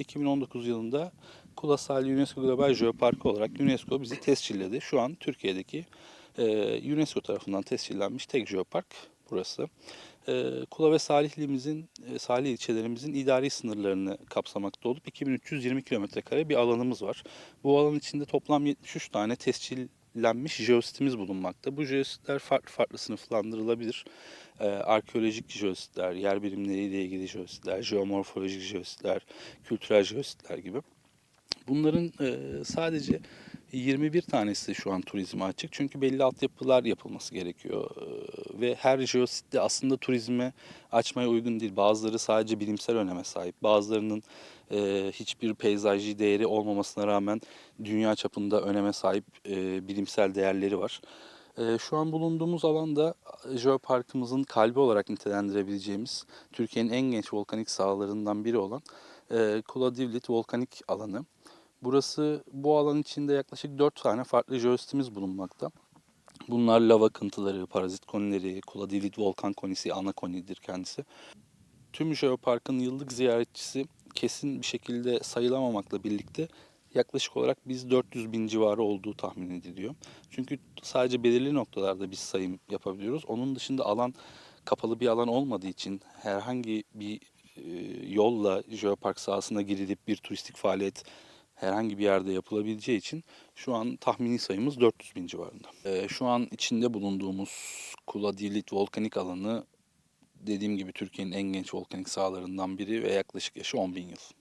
2019 yılında Kula Sahili UNESCO Global Jeoparkı olarak UNESCO bizi tescilledi. Şu an Türkiye'deki e, UNESCO tarafından tescillenmiş tek jeopark burası. E, Kula ve Salihli'mizin, e, Salih ilçelerimizin idari sınırlarını kapsamakta olup 2320 kilometrekare bir alanımız var. Bu alan içinde toplam 73 tane tescillenmiş jeositimiz bulunmakta. Bu jeositler farklı farklı sınıflandırılabilir. Ee, arkeolojik jeositler, yer birimleriyle ilgili jeositler, jeomorfolojik jeositler, kültürel jeositler gibi. Bunların e, sadece 21 tanesi şu an turizme açık. Çünkü belli altyapılar yapılması gerekiyor. Ee, Ve her jeosit de aslında turizme açmaya uygun değil. Bazıları sadece bilimsel öneme sahip. Bazılarının e, hiçbir peyzajı değeri olmamasına rağmen dünya çapında öneme sahip e, bilimsel değerleri var. E, şu an bulunduğumuz alanda jeoparkımızın kalbi olarak nitelendirebileceğimiz Türkiye'nin en genç volkanik sahalarından biri olan e, Kula Divlit volkanik alanı. Burası bu alan içinde yaklaşık 4 tane farklı jeositimiz bulunmakta. Bunlar lava akıntıları, parazit konileri, Kula Divlit volkan konisi ana konidir kendisi. Tüm jeoparkın yıllık ziyaretçisi kesin bir şekilde sayılamamakla birlikte yaklaşık olarak biz 400 bin civarı olduğu tahmin ediliyor. Çünkü sadece belirli noktalarda biz sayım yapabiliyoruz. Onun dışında alan kapalı bir alan olmadığı için herhangi bir e, yolla jeopark sahasına girilip bir turistik faaliyet herhangi bir yerde yapılabileceği için şu an tahmini sayımız 400 bin civarında. E, şu an içinde bulunduğumuz Kula Divlit volkanik alanı dediğim gibi Türkiye'nin en genç volkanik sahalarından biri ve yaklaşık yaşı 10 bin yıl.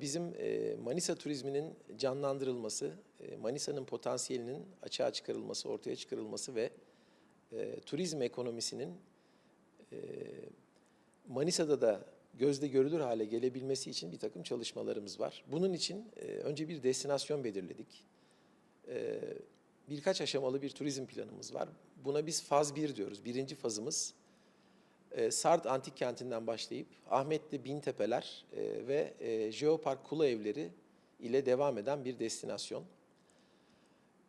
Bizim e, Manisa turizminin canlandırılması, e, Manisa'nın potansiyelinin açığa çıkarılması, ortaya çıkarılması ve e, turizm ekonomisinin Manisa'da da gözde görülür hale gelebilmesi için bir takım çalışmalarımız var. Bunun için önce bir destinasyon belirledik. Birkaç aşamalı bir turizm planımız var. Buna biz faz 1 diyoruz. Birinci fazımız e, Sard Antik Kenti'nden başlayıp Ahmetli Bintepeler e, ve e, Jeopark Kula Evleri ile devam eden bir destinasyon.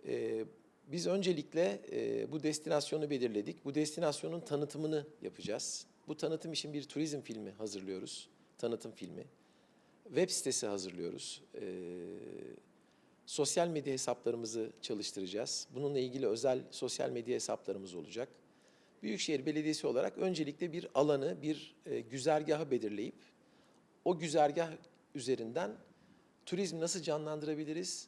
E, Biz öncelikle e, bu destinasyonu belirledik. Bu destinasyonun tanıtımını yapacağız. Bu tanıtım için bir turizm filmi hazırlıyoruz. Tanıtım filmi. Web sitesi hazırlıyoruz. E, Sosyal medya hesaplarımızı çalıştıracağız. Bununla ilgili özel sosyal medya hesaplarımız olacak. Büyükşehir Belediyesi olarak öncelikle bir alanı, bir e, güzergahı belirleyip o güzergah üzerinden turizmi nasıl canlandırabiliriz?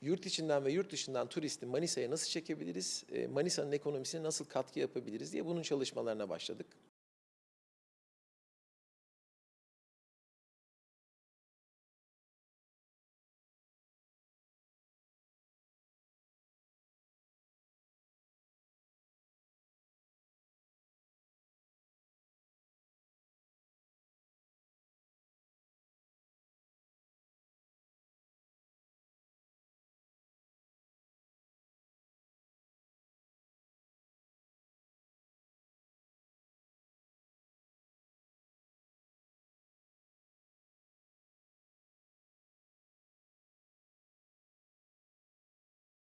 Yurt içinden ve yurt dışından turisti Manisa'ya nasıl çekebiliriz? E, Manisa'nın ekonomisine nasıl katkı yapabiliriz diye bunun çalışmalarına başladık.